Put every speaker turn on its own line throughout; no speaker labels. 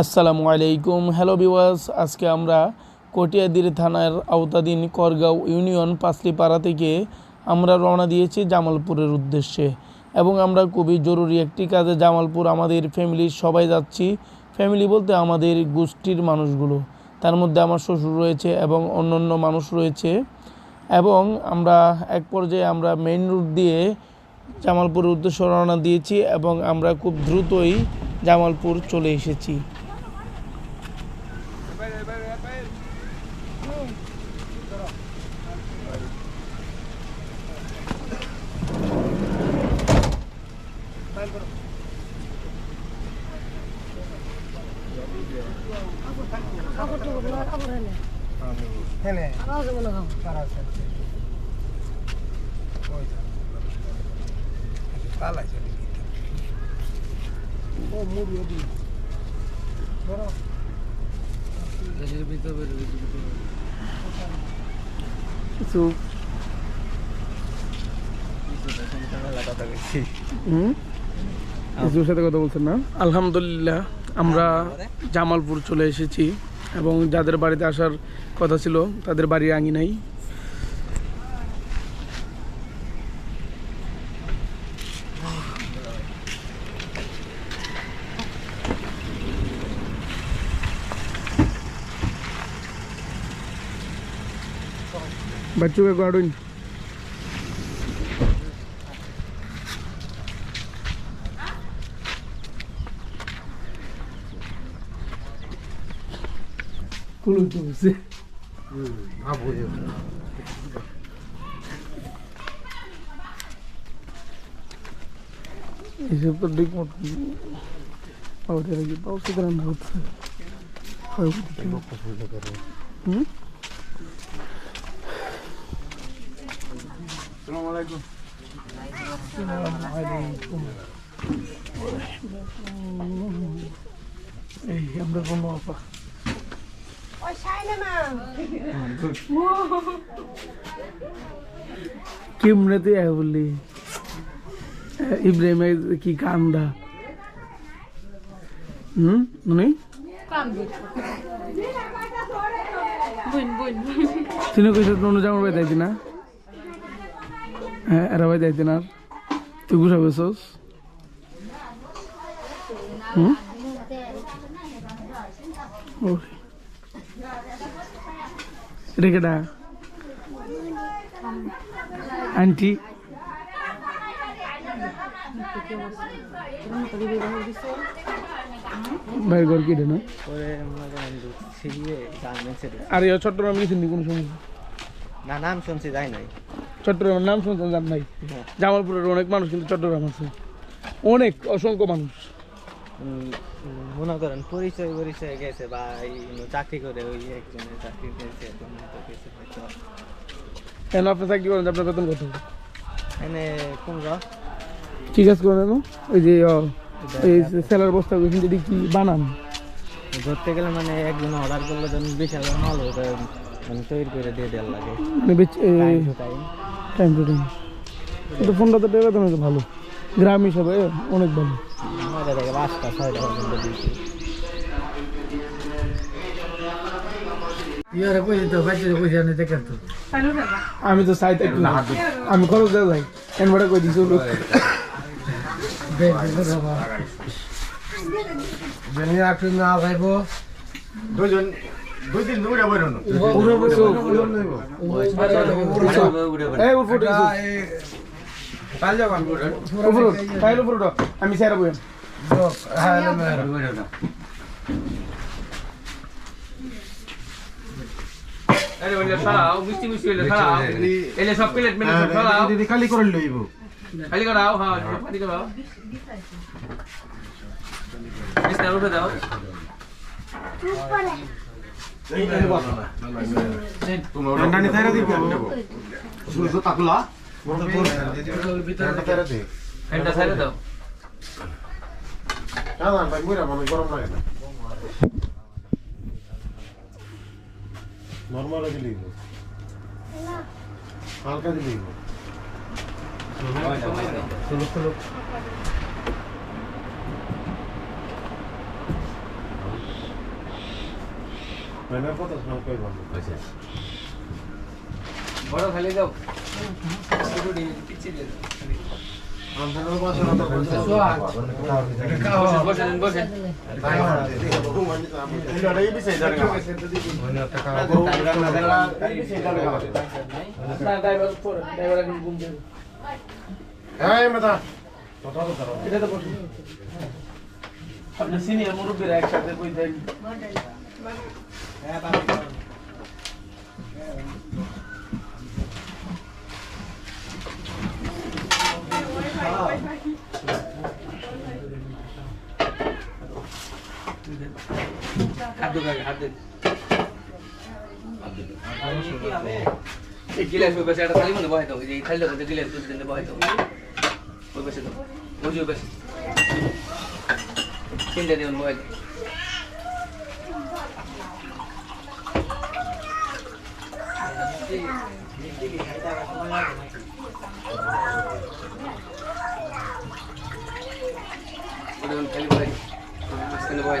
আসসালামু আলাইকুম। হ্যালো বিওয়াস আজকে আমরা কটিয়াদির থানার আওতাধীন করগাঁও ইউনিয়ন পাঁচলিপাড়া থেকে আমরা রওনা দিয়েছি জামালপুরের উদ্দেশ্যে। এবং আমরা খুবই জরুরি একটি কাজে জামালপুর আমাদের ফ্যামিলির সবাই যাচ্ছি। ফ্যামিলি বলতে আমাদের গোষ্ঠীর মানুষগুলো। তার মধ্যে আমার শ্বশুর রয়েছে এবং অন্য অন্য মানুষ রয়েছে। এবং আমরা এক পর্যায়ে আমরা মেইন রুট দিয়ে জামালপুরের উদ্দেশ্যে রওনা দিয়েছি এবং আমরা খুব দ্রুতই জামালপুর চলে এসেছি
হেনে
আওয়াজ মনে হয়
কার আছে ওই পালাই চলে ও মুড়ি ওদি ধরো
কিছু সাথে কথা বলছেন না? আলহামদুলিল্লাহ আমরা জামালপুর চলে এসেছি। এবং যাদের বাড়িতে আসার কথা ছিল তাদের বাড়ি আঙিনাই बच्चों के गार्डन
불러주세요. 음, 아, 보세요.
इसे तो देख मत और तेरे की तो उसके तरह बहुत है वो देखिए
लोग पसंद
कर रहे हैं सलाम
अलैकुम सलाम अलैकुम
ए हम लोग को माफ़ কেমনেতে বললি ইব্রাহিম কি কান্দা হুম নুনি
বুন বুন
নুনু জামার না হ্যাঁ এরা বাই যাইতি না আর? তুই গুছা বেছস হুম ওরে। এটা কেডা আন্টি? ভাই ঘর কি না?
গার্মেন্টসে ঢুকছি।
আর চট্টগ্রাম গেছেন নি কোনো সময়?
না নাম শুনছি যাই নাই।
চট্টগ্রামের নাম শুনছেন জান নাই?
হ্যাঁ।
জামালপুরের অনেক মানুষ কিন্তু চট্টগ্রাম আছে। অনেক অসংখ্য মানুষ।
মনে করেন পরিচয় পরিচয় গেছে বা চাকরি করে ওই একজনের চাকরি পেয়েছে তো তো
কেন আপনি চাকরি করেন? আপনার বেতন কত?
এনে কুমড়ো
ঠিক আছে করেন ওই যে এই সেলার বস্তা এটি কি বানান?
ধরতে গেলে মানে একজন অর্ডার করলে বিশ হাজার মাল ওটা মানে তৈরি করে দিয়ে দেওয়ার লাগে। Time to
time to time কিন্তু টাকা বেতন ভালো। গ্রাম হিসাবে অনেক ভালো।
নয়টা থেকে পাঁচটা ছয়টা পর্যন্ত দিয়েছি
আমি তো
চাই একটু আমি খরচ দেওয়া যাই এনভার্টার করে দিচ্ছি লোক
জেনে আপনি না যাইবো
দুজন দুই দিন দূরে বেরোনো
পুরো বসো
ফাইল উপর উঠো। আমি সেরা বই
খালি করে লইব
খালি করাও হ্যাঁ খালি করাও বিস্তার উঠে দাও
নানি তাইরা দিব সুসু তাকলা দে
দাও
নরমাল দিলেই হালকা দিলেই
চলো চলো বড় খালি ডিম পিছিয়ে দিয়ে দাও
আমাদের পাশে না তো বলছে
বসেন বসেন
এটাই দিছে জায়গা
ড্রাইভার ড্রাইভার এখন ঘুম দেবে
এই মাথা
এটা তো বসুন আপনি সিনিয়র মুরব্বীরা একসাথে বই দেন
হাত দে হাত এই গিলাস ওই পাশে থালি মধ্যে বহাই এই থালিটার মধ্যে গিলাস দুধ দাও। ওই পাশে দাও। ওই যে ওই পাশে। তিনটা দিন বহাই খালি মাঝখানে বহাই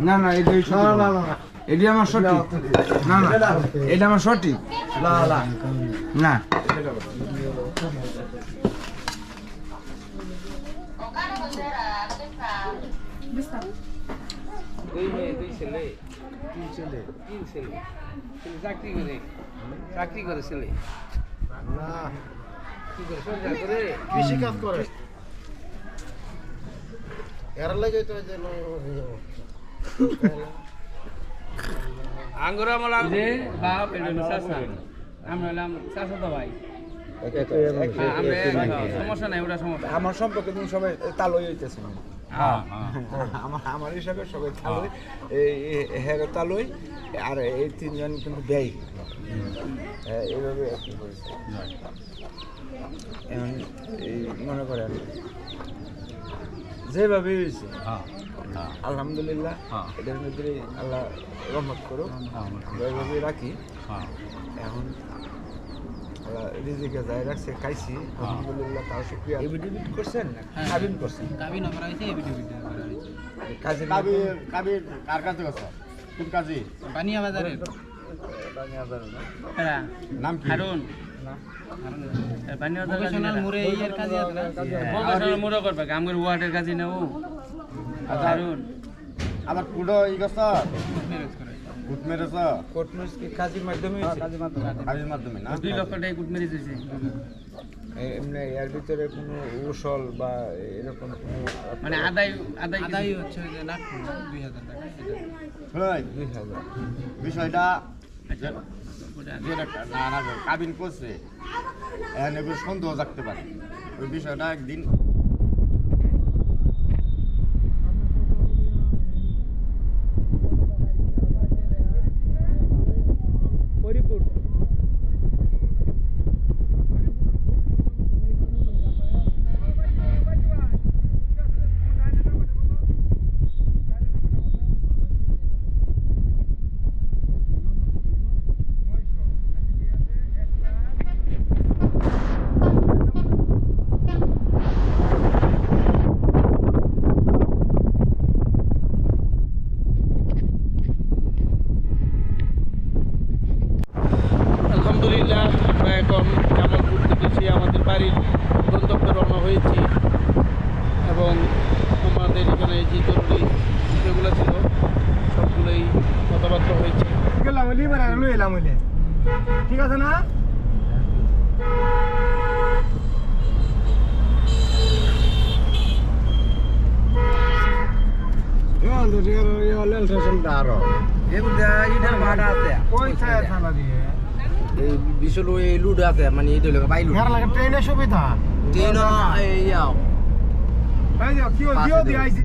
না না না না না এটি আমার সঠিক না না এটা আমার সঠিক। না না না
দুই মেয়ে দুই ছেলে তিন ছেলে তিন ছেলে চাকরি করে চাকরি করে ছেলে কি করে
কৃষি কাজ করে।
আঙ্গুর যে বাপ আমরা হলাম তো ভাই সমস্যা নাই ওটা সমস্যা
আমার সম্পর্কে তুমি সবাই তালই হইতেছে আমার আমার হিসাবে সবাই তালই এই হ্যাঁ তালই আর এই তিনজন কিন্তু ব্যয়। এইভাবে মনে করেন যেভাবে হয়েছে। আলহামদুলিল্লাহ এটার মধ্যে আল্লাহ রহমত করো যেভাবে রাখি এখন আল্লাহ রিজিকে যাই রাখছে খাইছি। আলহামদুলিল্লাহ তাও শুক্রিয়া। এবিডিবিট করছেন? না কাবিন করছেন
কাবিন করা হয়েছে এবিডিবিট
কাজে
কাবির কাবির কার কাছে গেছ? কোন কাজী?
বানিয়া
নাম কি
বানিয়া বাজার মুরে ইয়ার কাজে আছে না? প্রফেশনাল মুরে করবে আমগর ওয়ার্ডের কাজে না ও হারুন।
আবার কুড়ো ই গেছ গুট মেরেছ
কোর্ট ম্যারেজ কি কাজীর মাধ্যমে হয়েছে?
কাজের মাধ্যমে। না?
লক্ষ টাকা কুট মেরে দিয়েছে
এমনি এর ভিতরে কোনো উসল বা এরকম কোনো
মানে আদায় আদায় আদায় হচ্ছে যে টাকা
বিষয়টা না না কাবিন করছে। এখানে সন্দেহ থাকতে পারে। ওই বিষয়টা একদিন
আলহামদুলিল্লাহ আমরা এখন জামালপুর থেকে সে আমাদের বাড়ির গন্তব্যে রওনা হয়েছি এবং আমাদের এখানে যে জরুরি যেগুলো ছিল সবগুলোই কথাবার্তা হয়েছে
ওলি মানে লই এলাম ওলি ঠিক আছে না?
মানে
ট্রেনের সুবিধা?
ট্রেন এই ইয়াও
কি জিও দিয়ে আইছি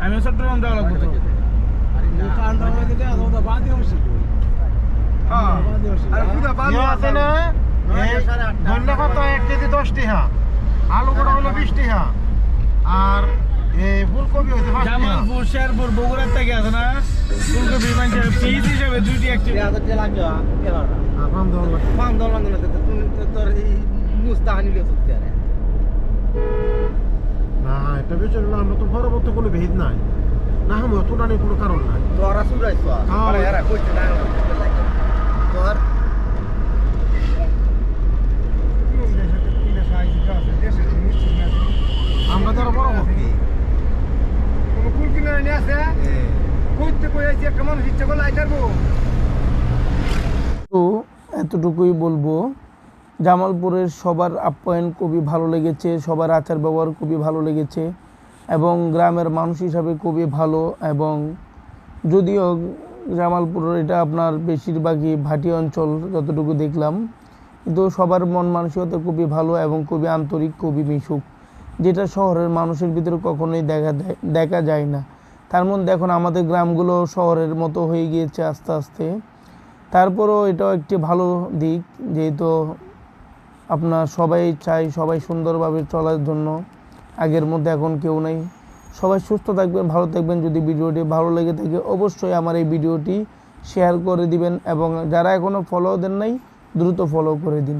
আমি চট্টগ্রাম যাওয়া লাগবো তো
হ্যাঁ আর খুদা বালু আছে না
ধন্যা পাতা এক কেজি দশ টিহা আলু বড়া হলো বিশ টিহা আর এই ফুলকপি হচ্ছে পাঁচ টিহা
জামালপুর শেরপুর বগুড়ার থেকে আছে না? ফুলকপি মানে পিস হিসাবে দুইটি একটি।
না এটা বিচার হলো আমরা তো পরবর্তী কোনো ভেদ নাই। না আমি অত টানির কোনো কারণ নাই। হ্যাঁ। আমরা যারা বড় ভক্তি
কুল কিনে নিয়ে একটা মানুষ ইচ্ছা করলে
তো এতটুকুই বলব, জামালপুরের সবার আপ্যায়ন খুবই ভালো লেগেছে, সবার আচার ব্যবহার খুবই ভালো লেগেছে, এবং গ্রামের মানুষ হিসাবে খুবই ভালো, এবং যদিও জামালপুরের এটা আপনার বেশিরভাগই ভাটি অঞ্চল যতটুকু দেখলাম, কিন্তু সবার মন মানসিকতা খুবই ভালো এবং খুবই আন্তরিক, খুবই মিশুক, যেটা শহরের মানুষের ভিতরে কখনোই দেখা দেখা যায় না। তার মধ্যে এখন আমাদের গ্রামগুলো শহরের মতো হয়ে গিয়েছে আস্তে আস্তে। তারপরও এটাও একটি ভালো দিক, যেহেতু আপনার সবাই চাই সবাই সুন্দরভাবে চলার জন্য। আগের মধ্যে এখন কেউ নেই। সবাই সুস্থ থাকবেন, ভালো থাকবেন। যদি ভিডিওটি ভালো লেগে থাকে, অবশ্যই আমার এই ভিডিওটি শেয়ার করে দিবেন এবং যারা এখনও ফলো দেন নাই, দ্রুত ফলো করে দিন।